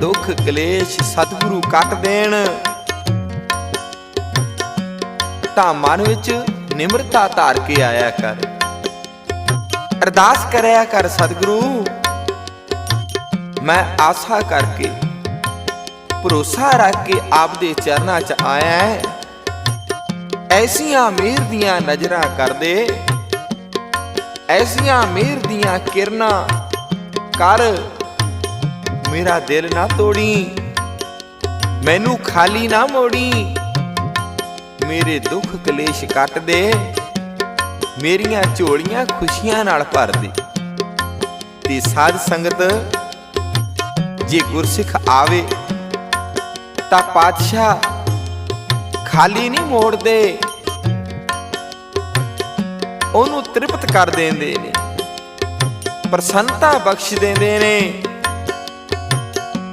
ਦੁੱਖ ਕਲੇਸ਼ ਸਤਿਗੁਰੂ ਕੱਟ ਦੇਣ। ਤਾਂ ਮਨ ਵਿੱਚ ਨਿਮਰਤਾ ਧਾਰ ਕੇ ਆਇਆ ਕਰ। ਅਰਦਾਸ ਕਰਿਆ ਕਰ ਸਤਿਗੁਰੂ, ਮੈਂ ਆਸਾ ਕਰਕੇ ਭਰੋਸਾ ਰੱਖ ਕੇ ਆਪ ਦੇ ਚਰਨਾਂ 'ਚ ਆਇਆ ਹੈ ਐਸੀਆਂ ਮਿਹਰ ਦੀਆਂ ਨਜ਼ਰਾਂ ਕਰਦੇ, ਐਸੀਆਂ ਮਿਹਰ ਦੀਆਂ ਕਿਰਨਾਂ ਕਰ ਮੇਰਾ ਦਿਲ ਨਾ ਤੋੜੀ, ਮੈਨੂੰ ਖਾਲੀ ਨਾ ਮੋੜੀ। ਮੇਰੇ ਦੁੱਖ ਕਲੇਸ਼ ਕੱਟ ਦੇ, ਮੇਰੀਆਂ ਝੋਲੀਆਂ ਖੁਸ਼ੀਆਂ ਨਾਲ ਭਰ ਦੇ। ਤੇ ਸਾਧ ਸੰਗਤ, ਜੇ ਗੁਰਸਿੱਖ ਆਵੇ, ਤਾਂ ਪਾਤਸ਼ਾਹ ਖਾਲੀ ਨਹੀਂ ਮੋੜਦੇ। ਉਹਨੂੰ ਤ੍ਰਿਪਤ ਕਰ ਦਿੰਦੇ ਨੇ, ਪ੍ਰਸੰਨਤਾ ਬਖਸ਼ ਦਿੰਦੇ ਨੇ।